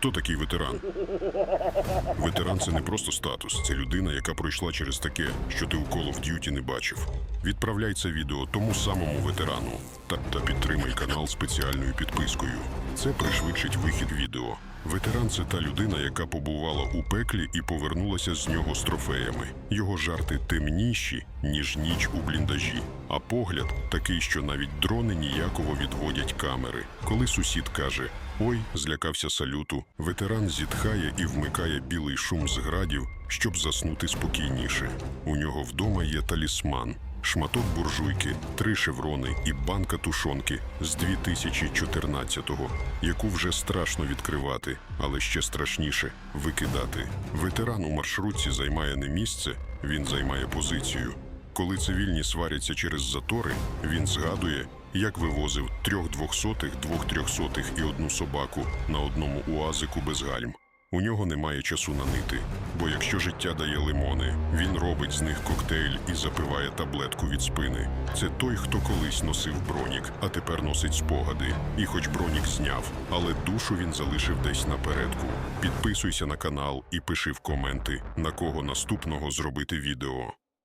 Хто такий ветеран? Ветеран це не просто статус, це людина, яка пройшла через таке, що ти у Call of Duty не бачив. Відправляй це відео тому самому ветерану та, та підтримай канал спеціальною підпискою. Це пришвидшить вихід відео. Ветеран це та людина, яка побувала у пеклі і повернулася з нього з трофеями. Його жарти темніші, ніж ніч у бліндажі. А погляд такий, що навіть дрони ніяково відводять камери. Коли сусід каже: Ой, злякався салюту, ветеран зітхає і вмикає білий шум з градів, щоб заснути спокійніше. У нього вдома є талісман. Шматок буржуйки, три шеврони і банка тушонки з 2014-го, яку вже страшно відкривати, але ще страшніше викидати. Ветеран у маршрутці займає не місце, він займає позицію. Коли цивільні сваряться через затори, він згадує, як вивозив трьох двохсотих, двох трьохсотих і одну собаку на одному уазику без гальм. У нього немає часу на нити, бо якщо життя дає лимони, він робить з них коктейль і запиває таблетку від спини. Це той, хто колись носив бронік, а тепер носить спогади. І хоч бронік зняв, але душу він залишив десь напередку. Підписуйся на канал і пиши в коменти, на кого наступного зробити відео.